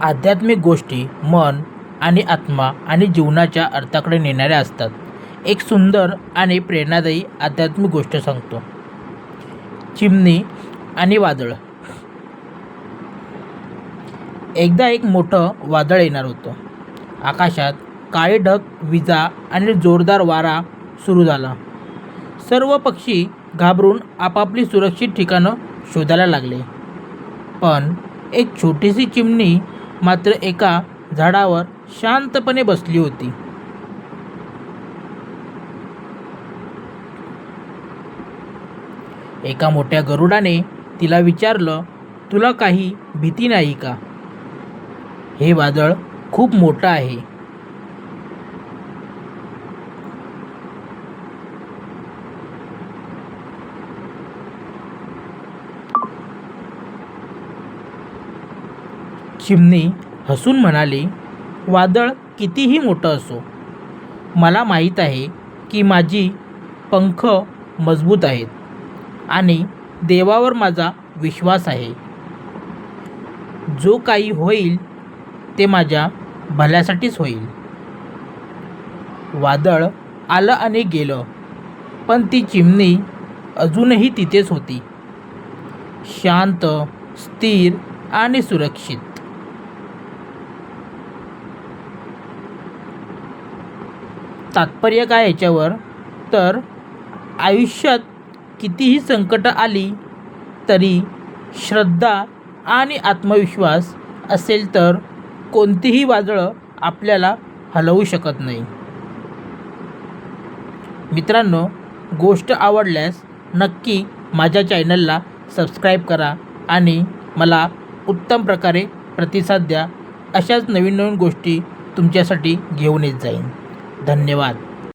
आध्यात्मिक गोष्टी मन आणि आत्मा आणि जीवनाच्या अर्थाकडे नेणाऱ्या असतात. एक सुंदर आणि प्रेरणादायी आध्यात्मिक गोष्ट सांगतो. चिमणी आणि वादळ. एकदा एक मोठं वादळ येणार होतं. आकाशात काळे ढग विजा आणि जोरदार वारा सुरू झाला. सर्व पक्षी घाबरून आपापली सुरक्षित ठिकाणं शोधायला लागले. पण एक छोटीशी चिमणी मात्र एका झाडावर शांतपणे बसली होती. एका मोठ्या गरुडाने तिला विचारलं तुला काही भीती नाही का? हे वादळ खूप मोठं आहे. चिमणी हसून म्हणाली वादळ कितीही मोठं असो मला माहीत आहे की माझी पंख मजबूत आहेत आणि देवावर माझा विश्वास आहे. जो काही होईल ते माझ्या भल्यासाठीच होईल. वादळ आलं आणि गेलं पण ती चिमणी अजूनही तिथेच होती शांत स्थिर आणि सुरक्षित. तात्पर्य काय याच्यावर? तर आयुष्यात कितीही संकटं आली तरी श्रद्धा आणि आत्मविश्वास असेल तर कोणतीही वादळं आपल्याला हलवू शकत नाही. मित्रांनो गोष्ट आवडल्यास नक्की माझ्या चॅनलला सबस्क्राईब करा आणि मला उत्तम प्रकारे प्रतिसाद द्या. अशाच नवीन नवीन गोष्टी तुमच्यासाठी घेऊन येत जाईन. धन्यवाद.